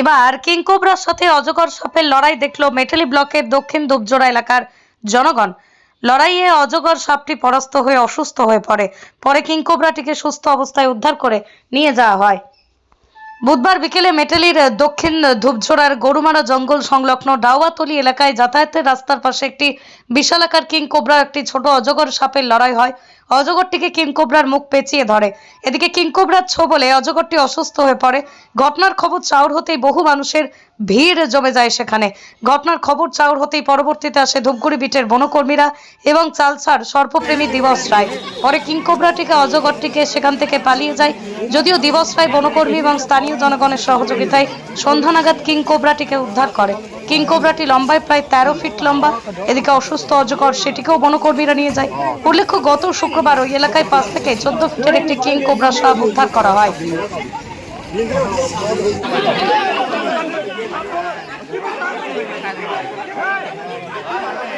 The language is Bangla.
এবার কিংকোবরার সাথে অজগর সাপের লড়াই দেখল মেটালি ব্লকের দক্ষিণ দুবজোড়া এলাকার জনগণ। লড়াইয়ে অজগর সাপটি পরাস্ত হয়ে অসুস্থ হয়ে পড়ে। পরে কিংকোবরাটিকে সুস্থ অবস্থায় উদ্ধার করে নিয়ে যাওয়া হয়। বুধবার বিকেলে মেটালির দক্ষিণ ধূপঝোড়ার গরুমারা জঙ্গল সংলগ্ন ডাওয়াতলি এলাকায় যাতায়াতের রাস্তার পাশে একটি বিশালাকার কিং কোবরা একটি ছোট অজগর সাপের লড়াই হয়। অজগরটিকে কিং কোবরার মুখ পেঁচিয়ে ধরে। এদিকে কিং কোবরার ছোবলে অজগরটি অসুস্থ হয়ে পড়ে। ঘটনার খবর চাউর হতেই বহু মানুষের ভিড় জমে যায় সেখানে। ঘটনার খবর চাউর হতেই পরবর্তীতে আসে ধূপগুড়ি বিটের বনকর্মীরা এবং চালসার সর্পপ্রেমী দিবস রায়। পরে কিং কোবরাটিকে, অজগরটিকে সেখান থেকে পালিয়ে যায়। যদিও দিবস রায় বনকর্মী এবং স্থানীয় জনগণের সহযোগিতায় সন্ধ্যা নাগাদ কিং কোবরাটিকে উদ্ধার করে। কিং কোবরাটি লম্বায়, প্রায় তেরো ফিট লম্বা এদিকে অসুস্থ, অজগর, সেটিকেও বনকর্মীরা নিয়ে যায় উল্লেখ্য, গত শুক্রবার ওই এলাকায় পাঁচ থেকে চোদ্দ ফিটের একটি কিং কোবরা সাপ উদ্ধার করা হয় Thank you.